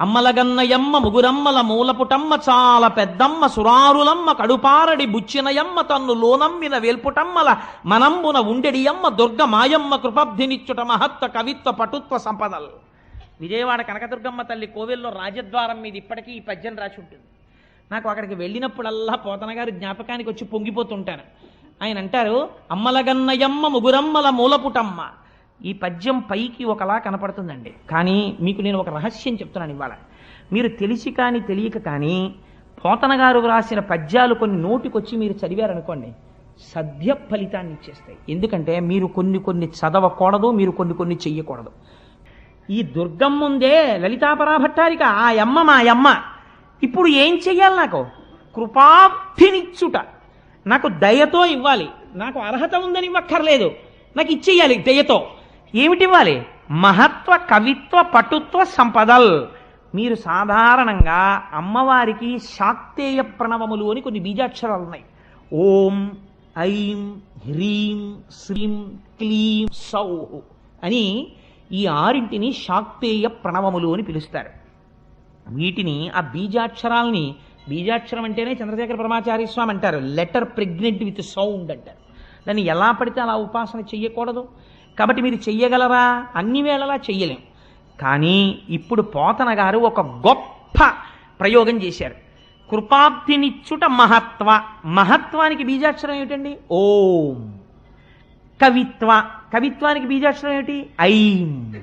అమ్మలగన్నయమ్మ ముగురమ్మల మూలపుటమ్మ చాలా పెద్దమ్మ సురారులమ్మ కడుపారడి బుచ్చినయమ్మ తన్ను లోనమ్మిన వేల్పుటమ్మల మనంబున ఉండెడియమ్మ దుర్గ మాయమ్మ కృపబ్ధినిచ్చుట మహత్వ కవిత్వ పటుత్వ సంపదలు. విజయవాడ కనకదుర్గమ్మ తల్లి కోవెల్లో రాజద్వారం మీద ఇప్పటికీ ఈ పద్యం రాసి ఉంటుంది. నాకు అక్కడికి వెళ్ళినప్పుడల్లా పోతనగారు జ్ఞాపకానికి వచ్చి పొంగిపోతుంటాను. ఆయన అంటారు అమ్మలగన్నయమ్మ ముగురమ్మల మూలపుటమ్మ ఈ పద్యం పైకి ఒకలా కనపడుతుందండి. కానీ మీకు నేను ఒక రహస్యం చెప్తున్నాను ఇవాళ. మీరు తెలిసి కానీ తెలియక కానీ పోతన గారు వ్రాసిన పద్యాలు కొన్ని నోటికొచ్చి మీరు చదివారనుకోండి సద్య ఫలితాన్ని ఇచ్చేస్తాయి. ఎందుకంటే మీరు కొన్ని కొన్ని చదవకూడదు మీరు కొన్ని కొన్ని చెయ్యకూడదు. ఈ దుర్గం ముందే లలితాపరాభట్టారిక ఆ యమ్మ మా యమ్మ ఇప్పుడు ఏం చెయ్యాలి నాకు? కృపాప్తినిచ్చుట నాకు దయతో ఇవ్వాలి. నాకు అర్హత ఉందని ఇవ్వక్కర్లేదు నాకు ఇచ్చేయాలి దయతో. ఏమిటివ్వాలి? మహత్వ కవిత్వ పటుత్వ సంపదల్. మీరు సాధారణంగా అమ్మవారికి శాక్తేయ ప్రణవములు అని కొన్ని బీజాక్షరాలు ఉన్నాయి. ఓం ఐం హ్రీం శ్రీం క్లీం సౌహ్ అని ఈ ఆరింటిని శాక్తేయ ప్రణవములు అని పిలుస్తారు. వీటిని ఆ బీజాక్షరాల్ని బీజాక్షరం అంటేనే చంద్రశేఖర పరమాచార్య స్వామి అంటారు. లెటర్ ప్రెగ్నెంట్ విత్ సౌండ్ అంటారు. దాన్ని ఎలా పడితే అలా ఉపాసన చెయ్యకూడదు. కాబట్టి మీరు చెయ్యగలరా? అన్ని వేళలా చెయ్యలేం. కానీ ఇప్పుడు పోతన గారు ఒక గొప్ప ప్రయోగం చేశారు. కృపాబ్ధినిచ్చుట మహత్వ. మహత్వానికి బీజాక్షరం ఏమిటండి? ఓం. కవిత్వ. కవిత్వానికి బీజాక్షరం ఏమిటి? ఐం.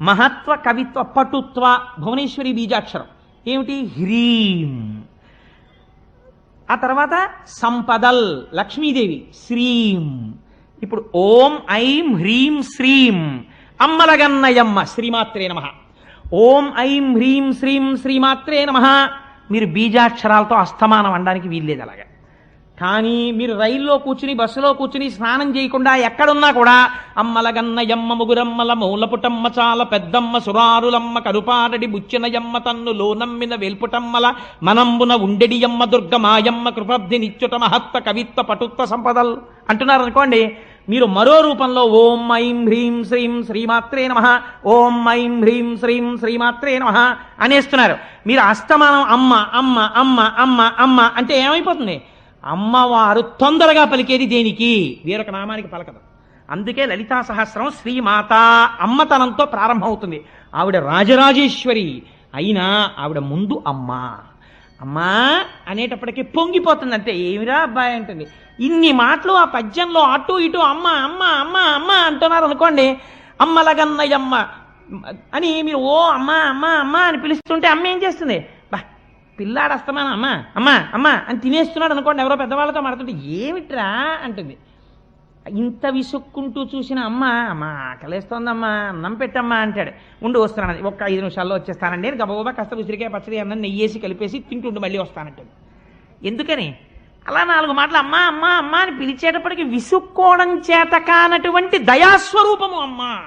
మహత్వ కవిత్వ పటుత్వ భువనేశ్వరి బీజాక్షరం. ఏమిటి? హ్రీం. ఆ తర్వాత సంపదల్ లక్ష్మీదేవి శ్రీం. ఇప్పుడు ఓం ఐం హ్రీం శ్రీం అమ్మలగన్నయమ్మ శ్రీమాత్రే నమ. ఓం ఐం హ్రీం శ్రీం శ్రీమాత్రే నమ. మీరు బీజాక్షరాలతో అస్తమానం అనడానికి వీల్లేదు అలాగా. కానీ మీరు రైల్లో కూర్చుని బస్సులో కూర్చుని స్నానం చేయకుండా ఎక్కడున్నా కూడా అమ్మలగన్నయమ్మ ముగురమ్మల మూలపుటమ్మ చాల పెద్దమ్మ సురారులమ్మ కరుపారడి బుచ్చినయమ్మ తన్ను లోనమ్మిన వేల్పుటమ్మల మనంబున ఉండెడియమ్మ దుర్గ మాయమ్మ కృపబ్ధి నిత్యుట మహత్వ కవిత్వ పటుత్వ సంపదల్. అంటున్నారు అనుకోండి మీరు మరో రూపంలో ఓం ఐం హ్రీం శ్రీం శ్రీమాత్రే నమ ఓం ఐం హ్రీం శ్రీం శ్రీమాత్రే నమ అనేస్తున్నారు. మీరు అస్తమానం అమ్మ అమ్మ అమ్మ అమ్మ అమ్మ అంటే ఏమైపోతుంది? అమ్మవారు తొందరగా పలికేది దేనికి? వేరొక నామానికి పలకదు. అందుకే లలితా సహస్రం శ్రీమాత అమ్మతనంతో ప్రారంభమవుతుంది. ఆవిడ రాజరాజేశ్వరి. అయినా ఆవిడ ముందు అమ్మ. అమ్మా అనేటప్పటికీ పొంగిపోతుంది అంతే ఏమిరా అబ్బాయి అంటుంది. ఇన్ని మాటలు ఆ పద్యంలో అటు ఇటు అమ్మ అమ్మ అమ్మ అమ్మ అంటున్నారు అనుకోండి అమ్మలగన్నయ్యమ్మ అని మీరు ఓ అమ్మ అమ్మ అమ్మ అని పిలుస్తుంటే అమ్మ ఏం చేస్తుంది? పిల్లాడు అస్తమానం. అమ్మ అమ్మా అమ్మా అని తినేస్తున్నాడు అనుకోండి ఎవరో పెద్దవాళ్ళతో మాడుతుంటే ఏమిట్రా అంటుంది. ఇంత విసుక్కుంటూ చూసిన అమ్మ అమ్మ ఆకలేస్తోందమ్మా అన్నం పెట్టమ్మా అంటాడు. ఉండి వస్తున్నాను. ఒక్క ఐదు నిమిషాల్లో వచ్చేస్తానండి. అని గబగబా కాస్త ఉసిరికాయ పచ్చడి అన్నం నెయ్యేసి కలిపేసి తింటుండి మళ్ళీ వస్తానంటుంది. ఎందుకని? అలా నాలుగు మాటలు అమ్మా అమ్మా అమ్మా అని పిలిచేటప్పటికి విసుక్కోవడం చేత కానటువంటి దయాస్వరూపము అమ్మా.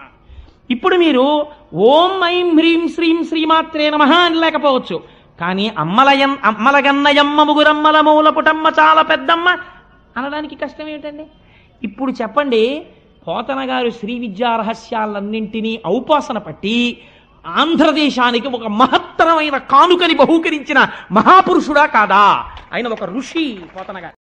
ఇప్పుడు మీరు ఓం ఐం హ్రీం శ్రీం శ్రీమాత్రే నమ అని లేకపోవచ్చు. కానీ అమ్మలయం అమ్మలగన్నయమ్మ ముగురమ్మల మూలపుటమ్మ చాలా పెద్దమ్మ అనడానికి కష్టం ఏమిటండి? ఇప్పుడు చెప్పండి పోతన గారు శ్రీ విద్యా రహస్యాలన్నింటినీ ఔపాసన పట్టి ఆంధ్రదేశానికి ఒక మహత్తరమైన కానుకని బహూకరించిన మహాపురుషుడా కాదా? ఆయన ఒక ఋషి పోతన గారు.